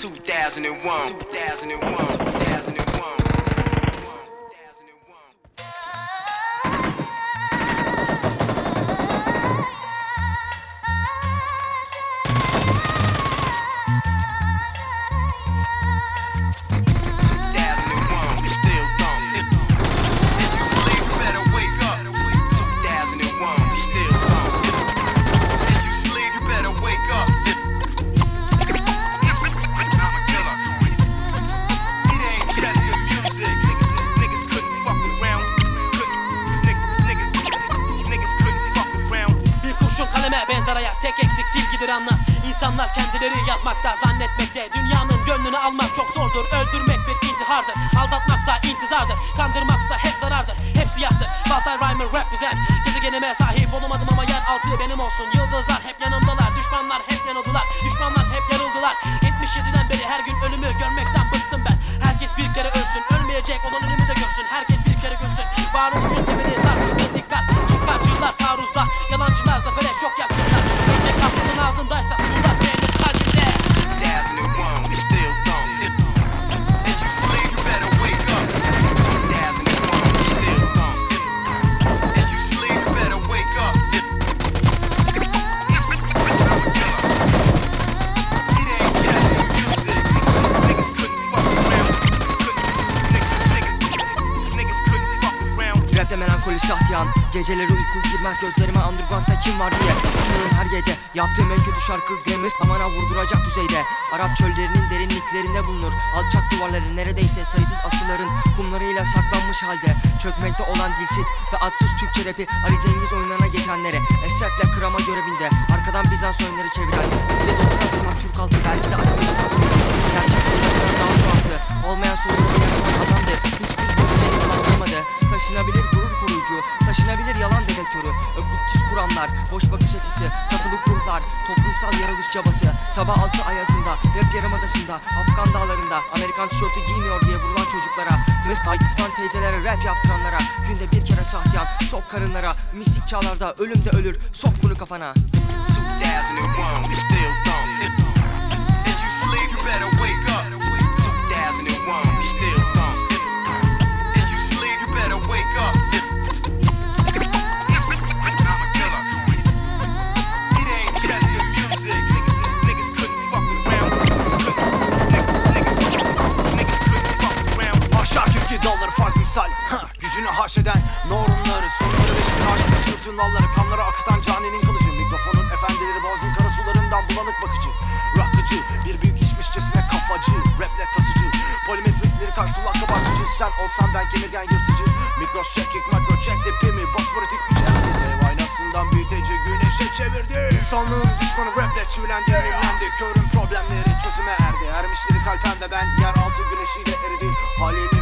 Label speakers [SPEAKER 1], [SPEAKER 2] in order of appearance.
[SPEAKER 1] 2001. 2001.
[SPEAKER 2] kaleme benzer hayat tek eksik silgidir anla İnsanlar kendileri yazmakta zannetmekte. Dünyanın gönlünü almak çok zordur. Öldürmek bir intihardır. Aldatmaksa intizardır. Kandırmaksa hep zarardır. Hep siyahtır. Walter rap güzel Gezegenime sahip olamadım ama yer altı benim olsun. Yıldızlar hep yanımdalar. Düşmanlar hep yanıldılar
[SPEAKER 3] Rapte melankoli sahtiyan Geceleri uyku girmez gözlerime underground'da kim var diye. Düşünüyorum her gece Yaptığım en kötü şarkı Grammar Amana vurduracak düzeyde. Arap çöllerinin derinliklerinde bulunur. Alçak duvarların neredeyse sayısız asırların Kumlarıyla saklanmış halde. Çökmekte olan dilsiz ve adsız Türkçe rapi Ali Cengiz oyunlarına getirenlere Esrefle kırama görevinde. Arkadan Bizans oyunları çeviren Bir de 90 zaman Türk halkı belki de açmış Gerçek Olmayan sorunları Taşınabilir yalan dedektörü Öpütüz kuramlar Boş bakış açısı Satılık ruhlar Toplumsal yaralış çabası Sabah altı ayazında Rap yarımadasında Afgan dağlarında Amerikan tişörtü giymiyor diye vurulan çocuklara Mırt ayıpan teyzelere rap yaptıranlara Günde bir kere sahtiyan Tok karınlara Mistik çağlarda ölüm de ölür Sok bunu kafana
[SPEAKER 1] 2001, we still. If, if you sleep, you better wake up.
[SPEAKER 4] Misal. Ha, Gücünü haşeden normları Sorunları beş bin aşkı sürtün nalları Kanları akıtan caninin kılıcı. Mikrofonun efendileri boğazın kara sularından bulanık bakıcı. Rakıcı bir büyük içmişçesine kafacı Raple kasıcı. Polimetrikleri kaç kulaklı bakıcı Sen olsan ben kemirgen yırtıcı. Mikros çekik makro çek tipimi Bosporatik üç elsiz aynasından büyüteci güneşe çevirdi. İnsanlığın düşmanı raple çivilendi mimlendi Körün problemleri çözüme erdi. Ermişleri kalpem ve ben yeraltı güneşiyle eridi. Simülasyon